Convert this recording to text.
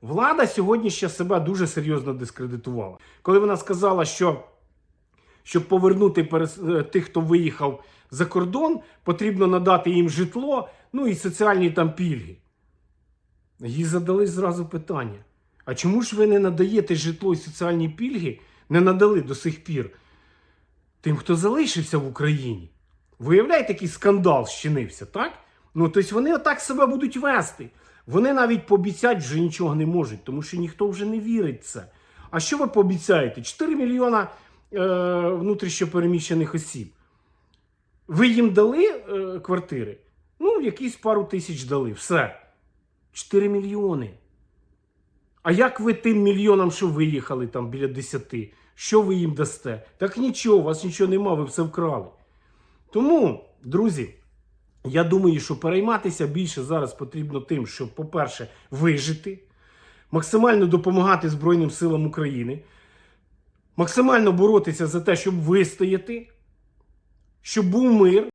Влада сьогодні ще себе дуже серйозно дискредитувала. Коли вона сказала, що щоб повернути перес- е, тих, хто виїхав за кордон, потрібно надати їм житло, ну і соціальні там пільги. Їй задали зразу питання: а чому ж ви не надаєте житло і соціальні пільги, не надали до сих пір тим, хто залишився в Україні? Виявляєте, який скандал щинився, так? Ну, тобто вони отак себе будуть вести. Вони навіть пообіцяти вже нічого не можуть, тому що ніхто вже не вірить в це. А що ви пообіцяєте? 4 мільйона е, внутрішньопереміщених осіб. Ви їм дали е, квартири? Ну, якісь пару тисяч дали. Все. 4 мільйони. А як ви тим мільйонам, що виїхали там біля 10, що ви їм дасте? Так нічого, у вас нічого нема, ви все вкрали. Тому, друзі, я думаю, що перейматися більше зараз потрібно тим, щоб, по-перше, вижити, максимально допомагати Збройним силам України, максимально боротися за те, щоб вистояти, щоб був мир.